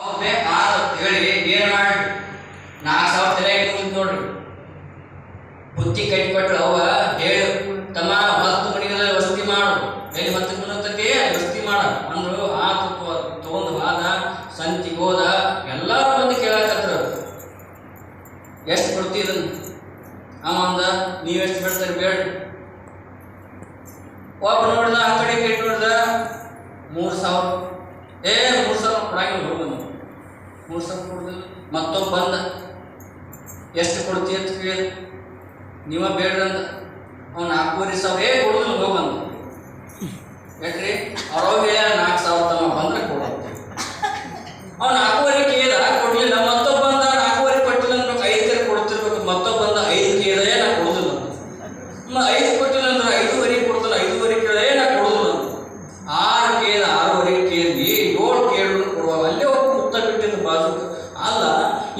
ಆರು ಏನ್ ಮಾಡಿ ನಾಲ್ಕು ಸಾವಿರ ತಲೆ ನೋಡ್ರಿ. ಬುತ್ತಿ ಕಟ್ಟಿಕೊಟ್ರು ಅವ ಹೇಳು, ತಮ್ಮ ಹೊತ್ತು ಮಣಿಗಳಲ್ಲಿ ವಸತಿ ಮಾಡು. ಎಲ್ಲಿ ಹತ್ತು ಅಲ್ಲಿ ವಸತಿ ಮಾಡ. ಅಂದ್ರು, ಆ ತಗೊಂಡು ಹೋದ ಸಂತಿಗೆ ಹೋದ, ಎಲ್ಲರೂ ಬಂದು ಕೇಳಕತ್ರ. ಎಷ್ಟು ಕೊಡ್ತೀರನ್ ಅವ ಅಂದ ಎಷ್ಟು ಬಿಡ್ತಾರೆ ಬೇಡ ಒಬ್ಬ ನೋಡ್ದ, ಆ ಕಡೆ ಕೇಟ್ ನೋಡ್ದ, ಮೂರು ಸಾವಿರ. ಏ, ಮೂರು ಸಾವಿರ ಕೊಡಂಗಿಲ್ಲ ಹೋಗ್ಬಂದು ಮೂರು ಸಾವಿರ ಕೊಡ್ದಿಲ್ಲ ಮತ್ತೊಬ್ಬ ಬಂದ, ಎಷ್ಟು ಕೊಡ್ತಿ ಅಂತ ಕೇಳಿದ ನೀವ ಬೇಡ್ರಂದ ಅವ್ನು ನಾಲ್ಕೂವರೆ ಸಾವಿರ, ಏ, ಕೊಡುದಿಲ್ಲ ಹೋಗಂದ ಆರೋಗ್ಯ ಹೇಳ್ಯಾರ ನಾಲ್ಕು ಸಾವಿರ ತಮ್ಮ ಬಂದ್ರೆ ಕೊಡಂತೆ ಅವ್ನು ನಾಲ್ಕೂವರೆ ಕೇಳಿದ ಕೊಡ್ಲಿಲ್ಲ ಮತ್ತೊಬ್ಬ ಬಂದ ನಾಲ್ಕೂವರೆ ಕೊಟ್ಟಿಲ್ಲ ಅನ್ಬೇಕು ಐದು ಕರೆ ಕೊಡ್ತಿರ್ಬೇಕು ಮತ್ತೊಬ್ಬ ಬಂದ ಐದು ಕೇಳಿದ ಏ ನಾ ಕೊಡುದಿಲ್ಲ ಅಂತ. ಮ ಐದು ಕೊಟ್ಟಿಲ್ಲ ಅಂದ್ರೆ ಐದುವರೆ ಕೊಡ್ತಾನೆ ಐದುವರೆ ಕೇಳಿದ ಏ ನಾ ಕೊಡುದಿಲ್ಲ ಅಂತ. ಆರು ಕೇಳಿದ ಆರೂವರೆ ಕೇಳಿ ಏಳು ಕೇಳಿದ್ರು ಕೊಡುವ ಅಲ್ಲೇ ಹೋಗಿ ಮುತ್ತ ಬಿಟ್ಟಿದ್ದು ಬಾಜು ಅಲ್ಲ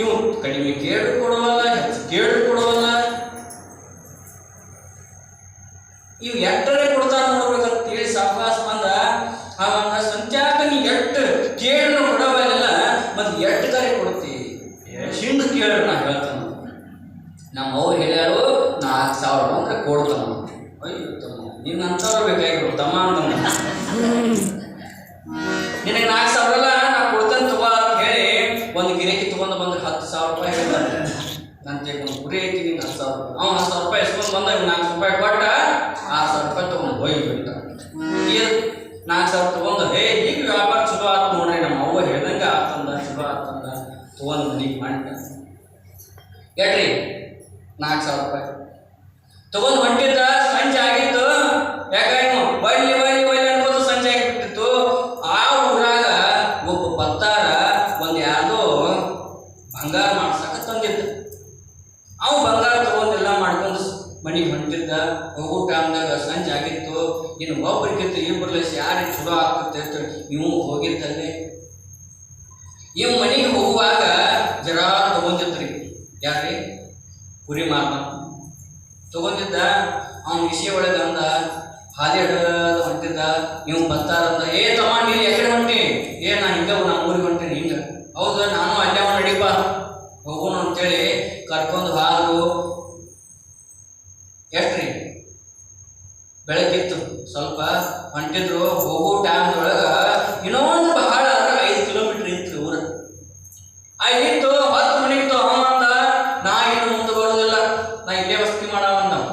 ಇವು ಕಡಿಮೆ ಕೇಳು ಕೊಡುವಲ್ಲ ಹೆಚ್ಚು ಕೇಳು ಕೊಡುವಲ್ಲ ಇವು ಎಟ್ಟರೆ ಕೊಡ್ತಾನ ನೋಡ್ಬೇಕಂತ ಹೇಳಿ ಸಾವಕಾಶ ಬಂದ ಅವನ ಸಂತ್ಯಾಕ ನೀ ಎಟ್ಟು ಕೇಳು ಕೊಡವಲ್ಲ ಮತ್ತೆ ಎಟ್ಟು ಕರೆ ಕೊಡ್ತಿ. ಹಿಂಗೆ ಕೇಳಿ ನಾ ಹೇಳ್ತಾನ. ನಮ್ಮ ಅವ್ರು ಹೇಳ್ಯಾರು ನಾಲ್ಕು ಸಾವಿರ ಅಂದ್ರೆ ಕೊಡ್ತಾನ ಅಯ್ಯೋ ತಮ್ಮ ನಿನ್ನ ಅಂತವ್ರು ಬೇಕಾಗಿರು ತಮ್ಮ ಅಂತ ನಿನಗೆ ನಾಲ್ಕು ಸಾವಿರ ಅಲ್ಲ, ನಾ ಕೊಡ್ತೇನೆ ತಗೋ ಅಂತ ಹೇಳಿ ಒಂದು ಗಿರಾಕಿ ತಗೊಂಡು ಬಂದ್ರೆ ಹತ್ತು ಸಾವಿರ ರೂಪಾಯಿ ಹೇಳ್ತಾನೆ. ನಾನು ಒಂದು ಗುರಿ ಐತಿ ಹತ್ತು ಸಾವಿರ ರೂಪಾಯಿ. ಅವ್ನು ಹತ್ತು ಸಾವಿರ ರೂಪಾಯಿ ಎಸ್ಕೊಂಡು ಬಂದಾಗ ನಾಲ್ಕು ರೂಪಾಯಿ ಕೊಟ್ಟ, ಆರು ಸಾವಿರ ರೂಪಾಯಿ ತಗೊಂಡು ಹೋಗಿ ಏನು ನಾಲ್ಕು ಸಾವಿರ ತೊಗೊಂಡು ಹೇ ಈಗ ವ್ಯಾಪಾರ ಚಲೋ ಆತು ನೋಡ್ರಿ, ನಮ್ಮ ಅವ್ವ ಹೇಳ್ದಂಗೆ ಆತಂದ ಚಲೋ ಆತಂದ. ತೊಗೊಂಡು ಮನೆಗೆ ಮಾಡಿ ಹೇಳ್ರಿ ನಾಲ್ಕು ಸಾವಿರ ರೂಪಾಯಿ. ತಗೊಂಡು ಹೊಂಟಿದ್ದ ಸಂಜೆ ಆಗಿತ್ತು. ಯಾಕೆ ಬಳ್ಳಿ ಬಳ್ಳಿ ಬಳ್ಳಿ ಅನ್ಬೋದು ಸಂಜೆ ಆಗಿಬಿಟ್ಟಿತ್ತು. ಆ ಊರಾಗ ಒಬ್ಬ ಪತ್ತಾರ ಒಂದು ಯಾರ್ದೋ ಬಂಗಾರ ಮಾಡ್ಸಕ ತಂದಿದ್ದ. ಮಾಡ್ಕೊಂಡು ಮನೆಗೆ ಹೊಂಟಿದ್ದ ಹೋಗೋ ಟೈಮ್ದಾಗ ಸಂಜೆ ಆಗಿತ್ತು. ಇನ್ನು ಒಬ್ಬರಿಗಿಂತ ಇಬ್ಬರಲ್ಲಿ ಯಾರಿಗೆ ಚಲೋ ಆಗ್ತದೆ ಅಂತ ಇವು ಹೋಗಿದ್ದಲ್ಲೇ. ಇವ್ ಮನೆಗೆ ಹೋಗುವಾಗ ಜರ ತಗೊಂಡಿದ್ರಿ. ಯಾರ್ರಿ? ಕುರಿ ಮಾರ್ನ ತಗೊಂಡಿದ್ದ, ಅವನ ವಿಷಯ ಒಳಗೆ ಅಂದ ಹಾದಿ ಹೊಂಟಿದ್ದ ನೀವು ಬರ್ತಾರಂದ ಏ ತಮ್ಮ, ನೀನು ಎಕಡೆ ಹೊಂಟಿ? ಏ, ನಾ ಹಿಂಗ ನಾ ಊರಿಗೆ ಹೊಂಟೇನೆ. ಹಿಂಗ. ಹೌದಾ, ನಾನು ಅಲ್ಲೇ ನಡಿಪ ಹೋಗೋಣ ಅಂತೇಳಿ ಕರ್ಕೊಂಡು ಹಾದು ಬೆಳಗ್ಗಿತ್ತು ಸ್ವಲ್ಪ ಹೊಂಟಿದ್ರು. ಹೋಗೋ ಟೈಮ್ದೊಳಗ ಇನ್ನೊಂದು ಬಹಳ ಅಂದ್ರೆ ಐದು ಕಿಲೋಮೀಟರ್ ಇತ್ತು ಊರ. ಇತ್ತು, ಹತ್ತು ಮನೆಗಿತ್ತು ಅವ ಅಂದ. ನಾ ಇನ್ನು ಮುಂದೆ ಬರೋದಿಲ್ಲ. ನಾ ಇಲ್ಲೇ ವಸತಿ ಮಾಡವ ನಾವು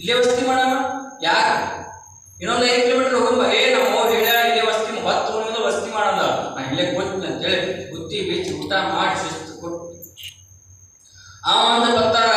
ಇಲ್ಲೇ ವಸತಿ ಮಾಡವ ಯಾಕೆ? ಇನ್ನೊಂದು ಐದು ಕಿಲೋಮೀಟರ್ ಹೋಗಂಬ. ಏ ನಮ್ಮ ಹೇಳ ಇಲ್ಲೇ ವಸತಿ ಹತ್ತು ಮನೆಯಿಂದ ವಸತಿ ಮಾಡಂದ ನಾ ಇಲ್ಲೇ ಕೂತೀನಿ ಅಂತೇಳಿ ಬುತ್ತಿ ಬಿಚ್ಚಿ ಊಟ ಮಾಡಿ ಶಿಸ್ತು ಕೊಟ್ಟು. ಅವ ಒಂದು ಬರ್ತಾರ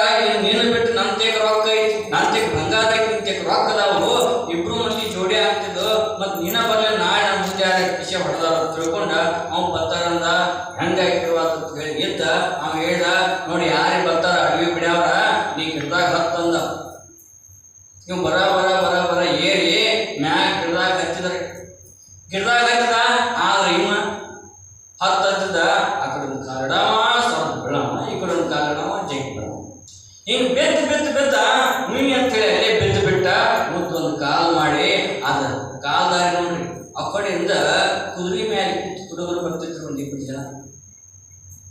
ಕುದುರೆ ಮೇಲೆ ಕೂತು ಹುಡುಗರು ಬರ್ತಿದ್ರು ಒಂದು ಇಬ್ಬರು ಜನ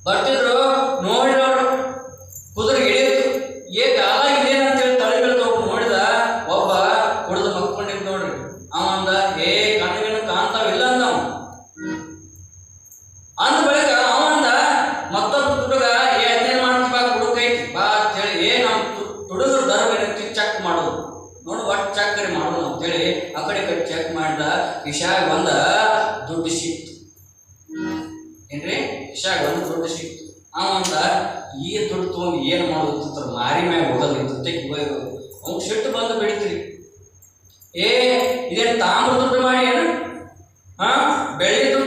ಬರ್ತಿದ್ರು ನೋಡಿದವರು ನೋಡು ಒಟ್ಟು ಚಕ್ಕರಿ ಮಾಡೋಣ ಅಂತೇಳಿ ಆ ಕಡೆ ಕಡೆ ಚೆಕ್ ಮಾಡಿದ ಇಶಾಗ ಒಂದ ದುಡ್ಡು ಸಿಕ್ತು ಏನ್ರಿ? ಇಶಾಗ ಒಂದು ದುಡ್ಡು ಸಿಕ್ತು ಅವಂತ ಈ ದುಡ್ಡು ತಗೊಂಡು ಏನು ಮಾಡೋದು ಅಂತ ಮಾರಿ ಮ್ಯಾಗ ಹೋಗೋದು ತೆಗಿ ಅವ್ನು ಸಿಟ್ಟು ಬಂದು ಬೆಳಿತೀರಿ. ಏ, ಇದೇನು ತಾಮ್ರ ದುಡ್ಡು ಮಾಡಿ ಏನು? ಹಾ? ಬೆಳ್ಳಿ ದುಡ್ಡು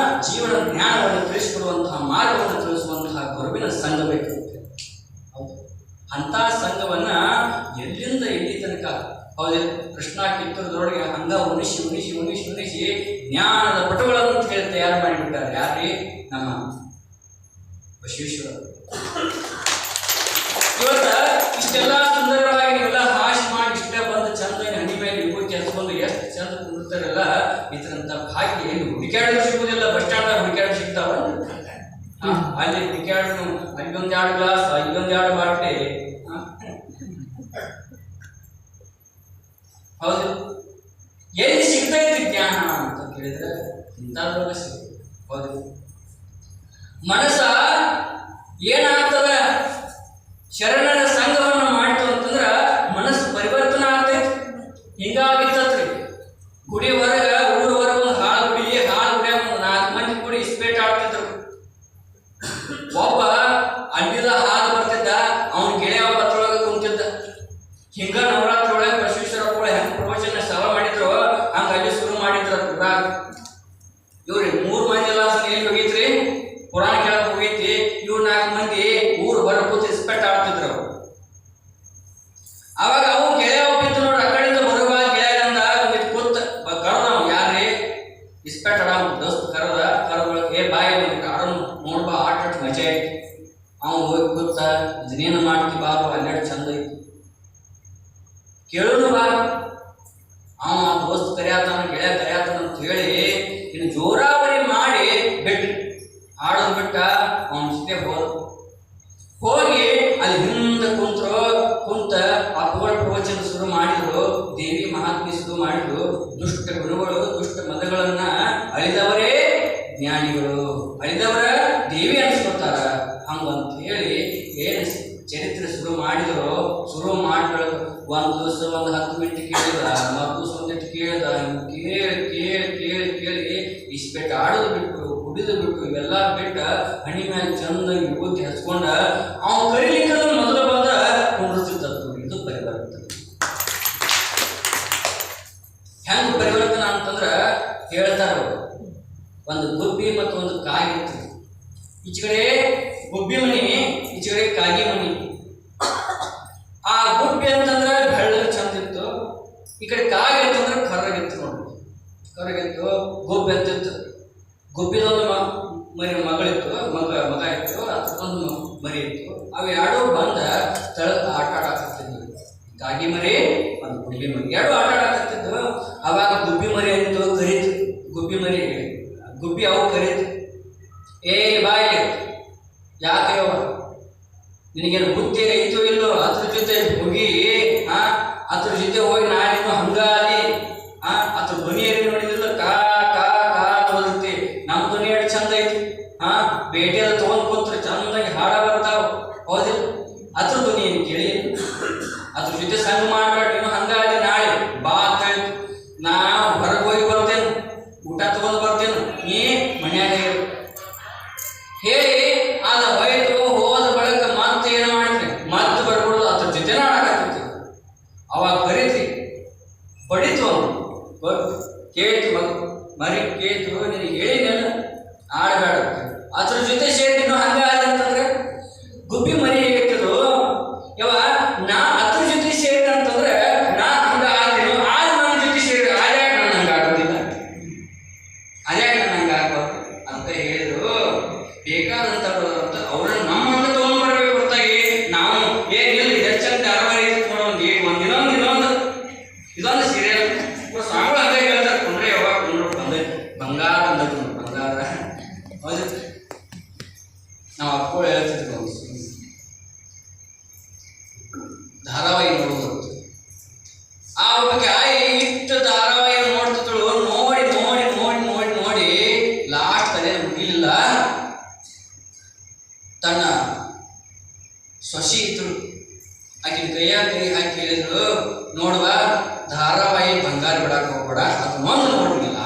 ಮ್ಯಾಲ ಜ್ಞಾನವನ್ನು ತಿಳಿಸಿಕೊಡುವಂತಹ ಮಾರ್ಗವನ್ನು ತಿಳಿಸುವಂತಹ ಗುರುವಿನ ಸಂಘ ಬೇಕು. ಅಂಥ ಸಂಘವನ್ನ ಎಲ್ಲಿಂದ ಎಲ್ಲಿ ತನಕ, ಹೌದು, ಕೃಷ್ಣ ಕಿತ್ತೂರದೊಳಗೆ ಹಂಗ ಉಣಿಸಿ ಉಣಿಸಿ ಉಣಿಸಿ ಉಣಿಸಿ ಜ್ಞಾನದ ಪಟುಗಳನ್ನು ಕೇಳಿ ತಯಾರು ಮಾಡಿಬಿಟ್ಟಾರೆ ಯಾರೇ ನಮ್ಮ ಬಸವೇಶ್ವರ. ಇವತ್ತ ಇಷ್ಟೆಲ್ಲ ಸುಂದರವಾಗಿ ನೀವೆಲ್ಲ ಹಾಶ್ ಮಾಡಿ ಇಷ್ಟ ಬಂದು ಚಂದ ಹಣ್ಣಿ ಮೇಲೆ ವಿಭೂತಿ ಹಚ್ಕೊಂಡು ಎಷ್ಟು ಚಂದ ಕುಂದಿರ್ತಾರಲ್ಲ ಇದರಂತ ಭಾಗ್ಯ ಎಲ್ಲಿ ಹುಡುಕ್ಯಾಡಲು ಅಲ್ಲಿ ಟಿಕೆಟ್ ಅಲ್ಲೊಂದ್ ಎರಡು ಗ್ಲಾಸ್ ಇಲ್ಲೊಂದ್ ಎರಡು ಬಾಟ್ಲಿ. ಹೌದು. ಎಲ್ಲಿ ಸಿಗ್ತೈತಿ ಜ್ಞಾನ ಅಂತ ಕೇಳಿದ್ರೆ ಇಂಥದ್ರೊಳಗೆ ಸಿಗ್ತದೆ ಹೌದು. ಮನಸ್ಸ ಏನಾಗ್ತದ? ಶರಣರ ಸಂಘವನ್ನ ಮಾಡ್ತು ಅಂತಂದ್ರ ಮನಸ್ಸು ಪರಿವರ್ತನೆ ಆಗ್ತೈತಿ ಹಿಂಗಾಗಿತ್ತತ್ರಿ ಗುಡಿ ಹೊರಗ ಊರ ಹೊರಗ ಒಂದು ಹಾಳು ಗುಡಿ ಹಾಳು ಗುಡಿಯಾಗ ಒಂದು ನಾಲ್ಕು ಮಂದಿ ಕೂಡಿ ಇಸ್ಪೇಟ್ ಆಡ್ತಿದ್ರು ಒಬ್ಬ ಅಡ್ಡಿದ ಹಾಲು ಬರ್ತಿದ್ದ ಅವನ ಗೆಳೆಯ ಒಬ್ಬ ಅದ್ರೊಳಗ ಕುಂತಿದ್ದ ಹಿಂಗ ನವರಾತ್ರಿ ಒಳಗೆ ಬಸವೇಶ್ವರ ಕೂಡ ಹೆಂಗ್ ಪ್ರವಚನ ಸಭಾ ಮಾಡಿದ್ರು ಹಂಗ ಅಲ್ಲಿ ಶುರು ಮಾಡಿದ್ರ ಊರಾಗ ಇವ್ರಿ ಮೂರು ಮಂದಿ ಎಲ್ಲ ಎಲ್ಲಿ ಹೋಗೈತ್ರಿ ಪುರಾಣ ಕೇಳಕ್ ಹೋಗೈತಿ ಇವ್ರು ನಾಲ್ಕು ಮಂದಿ ಊರ್ ಹೊರ ಕೂತ್ ಇಸ್ಪೆಟ್ ಆಡ್ತಿದ್ರು. ಅವಾಗ ಅವು ಗೆಳೆಯ ಹೋಗಿತ್ತು ನೋಡ್ರಿ, ಆ ಕಡೆಯಿಂದ ಬರುವಾಗ ಗೆಳೆಯ ಅಂದ ಒಂದಿಟ್ ಕೂತ್ ಕರ್ದ ಅವ ಯಾರೇ ಇಸ್ಪೆಟ್ ಆಡ ದೋಸ್ತ್ ಕರೆದ ಕರೆದ ಏ, ಬಾಯಿ ಆಡೋಣ ನೋಡ್ಬಾ, ಆಟ ಮಜಾ ಐತಿ. ಅವ್ನು ಹೋಗಿ ಕೂತ ಇದನ್ನೇನು ಮಾಡ್ತಿ ಬಾರು ಹನ್ನೆರಡು ಚಂದ ಐತಿ. ಕೇಳೋನು ಬಾ. ಅವ ದೋಸ್ತ್ ಕರೆಯತಾನ, ಗೆಳೆಯ ಕರೆಯತಾನ ಅಂತ ಹೇಳಿ ಇನ್ನು ಜೋರಾವರಿ ಮಾಡಿ ಬಿಟ್ಟು ಆಡೋದು ಬಿಟ್ಟ ಅವನ ಜೊತೆ ಹೋದ ಹೋಗಿ ಅಲ್ಲಿ ಹಿಂದೆ ಕುಂತ್ರು, ಕುಂತ ಅಪ್ಪಗಳ ಪ್ರವಚನ ಶುರು ಮಾಡಿದ್ರು, ದೇವಿ ಮಹಾತ್ಮೆ ಶುರು ಮಾಡಿದ್ರು, ದುಷ್ಟ ಗುಣಗಳು, ದುಷ್ಟ ಮದಗಳನ್ನ ಅಳಿದವರೇ ಜ್ಞಾನಿಗಳು. ಅಳಿದವರ ದೇವಿ ಅನ್ಸ್ಕೊತಾರ ಹಂಗಂತ ಹೇಳಿ ಏನು ಚರಿತ್ರೆ ಶುರು ಮಾಡಿದ್ರು ಶುರು ಮಾಡಿ ಒಂದು ಹತ್ತು ಮಿನಿಟ್ ಕೇಳಿದ ಮಗು ಒಂದಿಟ್ಟು ಕೇಳಿದ ಕೇಳಿ ಕೇಳಿ ಕೇಳಿ ಕೇಳಿ ಬೆಟ್ಟ ಆಡೋದು ಬಿಟ್ಟು ಕುಡಿದು ಬಿಟ್ಟು ಇವೆಲ್ಲ ಬಿಟ್ಟ ಹಣಿ ಮ್ಯಾಲ ಚಂದ ಯುವತಿ ಹಚ್ಕೊಂಡ ಅವ್ನು ಕರೀಲಿಕ್ಕೆ ಮೊದಲು ಬಂದ ಕುಂಡಿರ್ತಿದ್ದದ್ದು ಇದು ಪರಿವರ್ತನೆ. ಹೆಂಗ್ ಪರಿವರ್ತನೆ ಅಂತಂದ್ರ ಹೇಳ್ತಾರ. ಒಂದು ಗುಬ್ಬಿ ಮತ್ತು ಒಂದು ಕಾಗಿ ಇರ್ತದೆ. ಗುಬ್ಬಿ ಮನಿ ಈಚಕಡೆ ಕಾಗಿ ಮನಿ. ಆ ಗುಬ್ಬಿ ಅಂತಂದ್ರೆ ಈ ಕಡೆ ಕಾಗಿ ಅಂತಂದ್ರೆ ಕರ್ರಗಿತ್ತು ನೋಡಿ. ಕರ್ರಗಿತ್ತು ಗೊಬ್ಬೆ ಅಂತಿತ್ತು ಗೊಬ್ಬಿದೊಂದು ಮರಿ ಮಗಳಿತ್ತು, ಮಗ ಮಗ ಇತ್ತು ಅದಕ್ಕೊಂದು ಮರಿ ಇತ್ತು. ಅವು ಎರಡೂ ಬಂದ ತಳ ಆಟ ಆಟ ಕಾಗಿ ಮರಿ, ಒಂದು ಗುಡ್ಲಿ ಮರಿ. ಎರಡು ಆಟ ಆಡಾಕತ್ತಿದ್ವು ಅವಾಗ ಗುಬ್ಬಿ ಮರಿ ಅಂತು ಕರೀತು ಗುಬ್ಬಿ ಮರಿ ಗುಬ್ಬಿ ಅವು ಕರೀತು ಏ ಬಾಯಿ ಯಾಕೆ ಯವ್ವ? ನಿನಗೇನು ಬುದ್ಧಿ ಐತೋ ಇಲ್ಲೋ ಅದ್ರ ಜೊತೆ ಹೋಗಿ ಆ ಅದ್ರ ಜೊತೆ ಹೋಗಿ ನಾನಿನ್ನು ಹಂಗಾಲಿ ಆ ಅದ್ರ ಧ್ವನಿಯಲ್ಲಿ ನೋಡಿದಿಲ್ಲ ಕಾ ಕಾ ಕಾ ಬರುತ್ತೆ ನಮ್ಮ ಧ್ವನಿ ಎಷ್ಟು ಚಂದ ಐತಿ ಆ ಬೇಟೆದ ತಗೊಂಡ್ ಕೂತ್ರೆ ಚಂದಾಗಿ ಹಾಡ ಬರ್ತಾವ ಹೌದಿಲ್ಲ ಅದ್ರ ಧ್ವನಿ ಏನು ಕೇಳಿ ಅದ್ರ ಜೊತೆ ಸಂಗ ಮಾಡ್ಬೇಡ ನೀನು ಹಂಗಾಲಿ ನಾಳೆ ಬಾ ಅಂತ ಹೇಳ್ತು. ನಾ ಹೊರಗೆ ಹೋಗಿ ಬರ್ತೇನೆ ಊಟ ತಗೊಂಡ್ ಬರ್ತೇನೆ ನೀ ಮನ್ಯಾಗ ಇರು ಹೇಳಿ ಅದ ಹೋಯ್ತು ಹೋದ ಬಳಿಕ ಮತ್ತೆ ಏನು ಮಾಡಿದ್ರಿ ಮತ್ತೆ ಬರ್ಬಿಡೋದು ಅದ್ರ ಜೊತೆ ಆಡಕತ್ತೈತಿ ಅವಾಗ ಬರೀತ್ರಿ ಬಡಿತು ಅವನು. ಕೇಳ್ತು ಮಗ ಮರಿ ಕೇಳ್ತು ನಿನಗೆ ಹೇಳಿದ್ನಲ್ಲ ಆಡಬೇಡ ಅದ್ರ ಜೊತೆ ಸೇರಿ ನೀನು ಹಂಗ ಅಂತಂದ್ರೆ ಗುಬ್ಬಿ ಮರಿ ಹೇಗಿರ್ತದೋ ಯಾವ ನಾ ಅದ್ರ ಜೊತೆ ಸೇರಿ ಅಂತಂದ್ರೆ, ನಾ ಹಂಗ ಆದ್ರೇನು ಆಗ ನನ್ನ ಜೊತೆ ಸೇರಿ ಆದ್ಯಾಕೆ ನಾನು ಹಂಗ ಆಗೋದಿಲ್ಲ ಅದ್ಯಾಕೆ ನಾನು ಹಂಗ ಆಗ್ಬಾರ್ದು ಅಂತ ಹೇಳಿದ್ರು. ಬೇಕಾದಂತ ಅಂತ ಅವ್ರನ್ನ ನಮ್ಮನ್ನ ತಗೊಂಡ್ಬರ್ಬೇಕು ಹೊರತಾಗಿ ನಾವು ಏನ್ ಇಲ್ಲ ಇದು ಎಷ್ಟು ಚಂದ ಧಾರಾವಾಹಿ ಐತಿ ನೋಡು ಒಂದು ಏ- ಒಂದ್ ಇನ್ನೊಂದು ಇನ್ನೊಂದು ಇದೊಂದು ಸೀರಿಯಲ್ ಸ್ವಾಮಿಗಳು ಹಂಗೆ ಹೇಳ್ತಾರೆ ಕುಂಡ್ರೆ ಯಾವಾಗ ಕುಂಡ್ರು ಬಂದೈತಿ ಬಂಗಾರ ಬಂದೈತಿ ನೋಡು, ಬಂಗಾರ ಹೌದು ನಾವು ಅಪ್ಕೊಳ್ಳಿ ಹೇಳ್ತಿದ್ವಿ ಒಂದು ಧಾರಾವಾಹಿ ನೋಡುವುದು ಅಂತ. ಆ ಒಬ್ಬಕ್ಕೆ ಆಯಿ ಇಷ್ಟು ಧಾರಾವಾಹಿ ನೋಡ್ತಿದ್ದಳು ನೋಡಿ ನೋಡಿ ನೋಡಿ ನೋಡಿ ನೋಡಿ ಲಾಸ್ಟ್ ಅದೇ ಮುಗಿಲಿಲ್ಲ ತನ್ನ ಸೊಸಿ ಇದ್ರು ಆಕಿನ ಕೈಯಾಗ ಕೈ ಹಾಕಿ ಹೇಳಿದ್ರು ನೋಡುವ ಧಾರಾವಾಹಿ ಬಂಗಾರ ಬಿಡಾಕ ಹೋಗ್ಬೇಡ ಅದು ಒಂದು ನೋಡ್ಬಿಡಿಲ್ಲ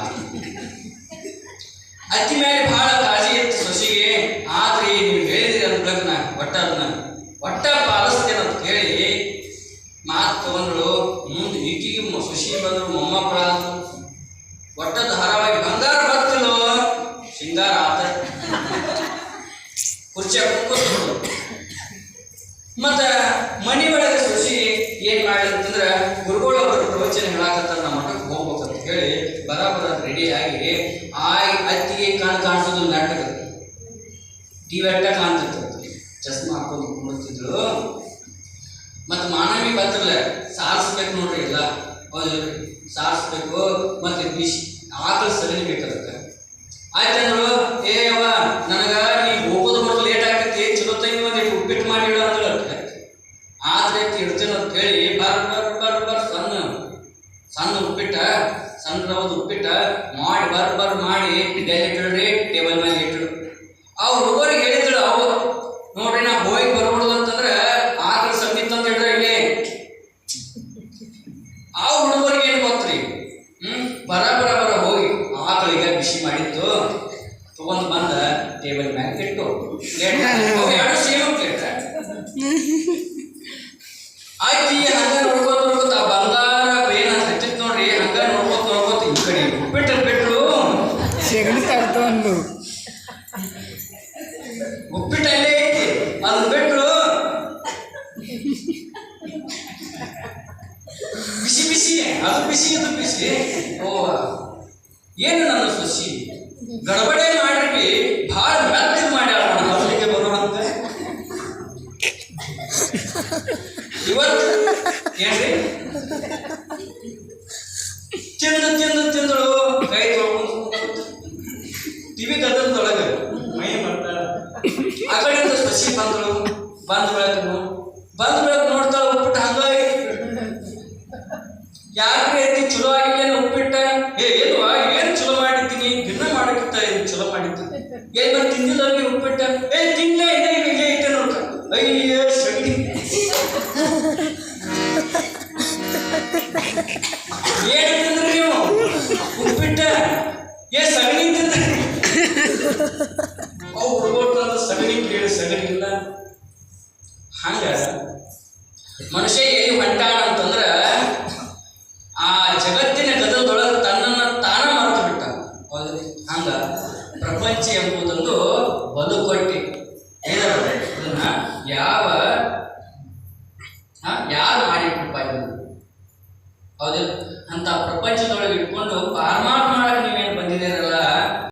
ಅತ್ತಿ ಮೇಲೆ ಬಹಳ ಕಾಳಜಿ ಇತ್ತು ಸೊಸಿಗೆ ಆದ್ರೆ ನೀವು ಹೇಳಿದ್ರಿ ಅನ್ಬೇಕು ನಾ ಒಟ್ಟ ಅದನ್ನ ಒಟ್ಟ ಪಾಲಿಸ್ತೇನೆ ಅಂತ ಹೇಳಿ ಮಾತು ತಗೊಂಡ್ರು ಮುಂದೆ ಈಕಿಗೆ ಮ- ಸೊಸಿ ಬಂದ್ರು ಮೊಮ್ಮಕ್ಕಳ ಒಟ್ಟ ಧಾರಾವಾಹಿ ಬಂಗಾರ ಬರ್ತಿಲ್ಲೋ ಸಿಂಗಾರ ಆತ ಕುರ್ಚಿ ಕೂತ್ಕೊಂಡು ಮತ್ತ ಮನಿ ಒಳಗೆ ಸೊಸಿ ಏನ್ ಮಾಡಿರ್ತಂದ್ರ ಗುರುಗಳು ಅವರ ಪ್ರವಚನ ಹೇಳಾಕತ್ತಾರ ನಮ್ಮ ಮಠಕ್ಕೆ ಹೋಗ್ಬೇಕಂತ ಹೇಳಿ ಬರಾಬರ ರೆಡಿ ಆಗಿ ಆಯ್ ಅತ್ತಿಗೆ ಕಾಣ್ ಕಾಣಿಸೋದು ನಾಟಕ ಟಿವಿ ಅಟ್ಟ ಕಾಣ್ತಿರ್ತದೆ ಚಸ್ಮಾ ಹಾಕೊಂಡು ಕುಳಿತಿದ್ರು ಮತ್ತು ಮಾನವಿ ಬಂತ್ರಲ್ಲ ಸಾರಿಸ್ಬೇಕು ನೋಡ್ರಿ ಎಲ್ಲ. ಹೌದಿಲ್ರಿ ಸಾರಿಸ್ಬೇಕು, ಮತ್ತೆ ಬಿಸಿ ಆಕಳ ಸಗಣಿ ಆಯ್ತು ಆಯ್ತಂದ್ರು ಏ ಅವ ನನಗೆ ನೀ ಹೋಗೋದು ಬರೋದು ಲೇಟ್ ಆಗತ್ತೆ, ಚಲೋ ತಂಗಿ ಒಂದು ಉಪ್ಪಿಟ್ಟು ಮಾಡಿ ಇಡೋ ಅಂದ್ರೆ ಆದ್ರೆ ಇಡ್ತೇನೆ ಅಂತ ಹೇಳಿ, ಬರ್ ಬರ್ ಬರ್ ಬರ್, ಸಣ್ಣ. ಸಣ್ಣ ಉಪ್ಪಿಟ್ಟ ಸಣ್ಣ ಉಪ್ಪಿಟ್ಟ, ಮಾಡಿ, ಬರ್ ಬರ್, ಮಾಡಿ ಡೆಲ್ಲಿ ಇಟ್ಟಿಡ್ರಿ ಟೇಬಲ್ ಮೇಲೆ ಇಟ್ಟಿಡು ಅವ್ರು ಹುಡುಗರಿಗೆ ಹೇಳಿದ್ರು ಅವ್ರು ನೋಡ್ರಿ ನಾ ಹೋಗಿ ಬರ್ಬಿಡುದು ಅಂತಂದ್ರೆ ಆಕಳ ಸಂಗೀತ ಅಂತ ಹೇಳಿದ್ರೆ ಇಲ್ಲಿ ಆ ಹುಡುಗರಿಗೆ ಏನು ಗೊತ್ತ್ರಿ? ಹ್ಮ್ ಬರ ಬರ ಬರ ಹೋಗಿ. ಆಕಳಿಗೆ ಬಿಸಿ ಮಾಡಿತ್ತು. ತಗೊಂಡ್ ಬಂದ ಟೇಬಲ್ ಮ್ಯಾಗ ಇಟ್ಟು ಎರಡು ಸೇವ್ ಆಯ್ತು ಹಂಗ ನೋಡ್ಕೋತ ನೋಡ್ಕೋತ ಆ ಬಂಗಾರ ಏನ ಹಚ್ಚಿತ್ ನೋಡ್ರಿ ಹಂಗ ನೋಡ್ಕೋತ ನೋಡ್ಕೋತ ಈ ಕಡೆ ಬಿಟ್ರು ಬಿಟ್ರು ಸೆಗಣಿ ತಡ್ಕೊಂಡು ಉಪ್ಪಿಟ್ಟು ಅಲ್ಲೇ ಐತಿ ಅದನ್ನ ಬಿಟ್ರು ಬಿಸಿ ಬಿಸಿ ಅದು ಬಿಸಿ ಇದು ಬಿಸಿ ಓ ಏನು ನನ್ನ ಸೊಸಿ ಗಡಬಡೆ ಮಾಡಿರ್ವಿ ಭಾಳ ಮೆತ್ತಗೆ ಮಾಡ್ಯಾಳ ನನ್ನ ಹಸಲಿಗೆ ಬರೋ ಹಂಗ ಇವತ್ತು ಏನ್ರಿ ತಿಂದು ತಿಂದು ತಿಂದಳು ಕೈ ತೊಳ್ಕೊಂಡು ಟಿವಿ ಗದ್ದಲದೊಳಗೆ ಮೈ ಮಾಡ್ತಾಳ ಆ ಕಡೆಯಿಂದ ಸಸಿ ಬಂದಳು ಬಂದ ಬೆಳಕು ಬಂದ ಬೆಳಕು ನೋಡ್ತಾಳ ಉಪ್ಪಿಟ್ಟು ಹಂಗಾಗಿ ಯಾಕೆ ಐತಿ ಚಲೋ ಆಗಿಲ್ಲ ಉಪ್ಪಿಟ್ಟ? ಏ, ಏನು ಏನು ಚಲೋ ಮಾಡಿದ್ದೀನಿ? ದಿನ ಮಾಡಕ್ಕಿಂತ ಏನ್ ಚಲೋ ಮಾಡಿದ್ದೀನಿ? ಏನ್ ಮತ್ತೆ ತಿಂದಿಲ್ಲ ಉಪ್ಪಿಟ್ಟ? ಏ, ತಿನ್ಲೇ ಇದೆ ಇಲ್ಲೇ ಇಟ್ಟೆ ನೋಡ್ಕ. ಅಯ್ಯೋ ಸಗಣಿ ಏನು ತಿಂದ್ರಿ ನೀವು? ಉಪ್ಪಿಟ್ಟ? ಏ, ಸಗಣಿ ತಿಂದ್ರಿ? ಅವು ಹುಡುಗರು ಸಗಣಿ ಕೇಳಿ ಸಗಣಿ ಇಲ್ಲ. ಹಂಗ ಮನುಷ್ಯ ಎಲ್ಲಿ ಹೊಂಟಾಣ ಅಂತಂದ್ರ ಜಗತ್ತಿನ ಗದದೊಳಗೆ ತನ್ನನ್ನ ತಾನ ಮರೆತು ಬಿಟ್ಟ? ಹಂಗ ಪ್ರಪಂಚ ಎಂಬುದೊಂದು ಬದುಕೊಟ್ಟಿ ಇದನ್ನ ಯಾವ ಯಾರು ಮಾಡಿಟ್ರಪ್ಪ ಹೌದು. ಅಂತ ಪ್ರಪಂಚದೊಳಗೆ ಇಟ್ಕೊಂಡು ಪರಮಾತ್ಮ